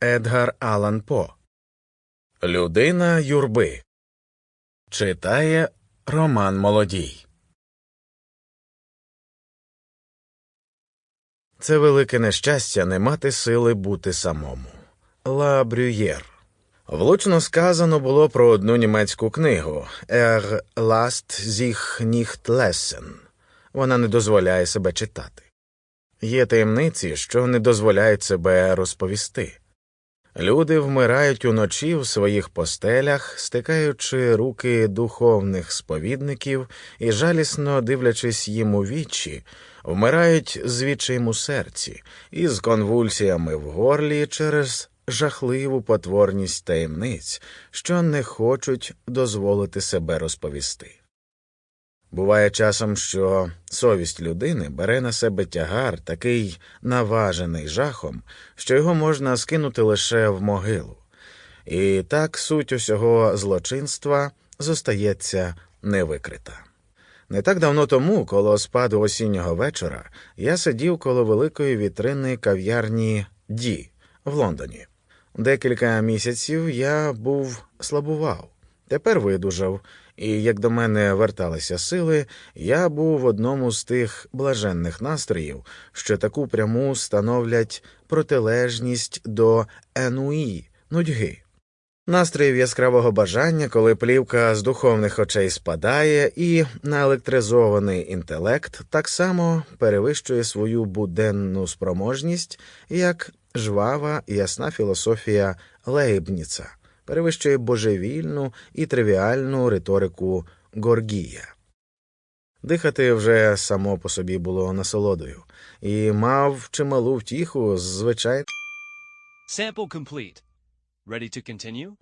Едгар Алан По. Людина юрби. Читає Роман Молодій. Це велике нещастя не мати сили бути самому. Ла Брюєр. Влучно сказано було про одну німецьку книгу «Er lasst sich nicht lesen». Вона не дозволяє себе читати. Є таємниці, що не дозволяють себе розповісти. Люди вмирають уночі в своїх постелях, стикаючи руки духовних сповідників і жалісно дивлячись їм у вічі, вмирають з відчаєм у серці і з конвульсіями в горлі через жахливу потворність таємниць, що не хочуть дозволити себе розповісти. Буває часом, що совість людини бере на себе тягар, такий наважений жахом, що його можна скинути лише в могилу. І так суть усього злочинства зостається невикрита. Не так давно тому, коло спаду осіннього вечора, я сидів коло великої вітрини кав'ярні Ді в Лондоні. Декілька місяців я був слабував, тепер видужав, і як до мене верталися сили, я був в одному з тих блаженних настроїв, що таку пряму становлять протилежність до енуї, нудьги. Настроїв яскравого бажання, коли плівка з духовних очей спадає, і наелектризований інтелект так само перевищує свою буденну спроможність, як жвава ясна філософія Лейбніца перевищує божевільну і тривіальну риторику Горгія. Дихати вже само по собі було насолодою, і мав чималу втіху звичайно. Sample complete. Ready to continue?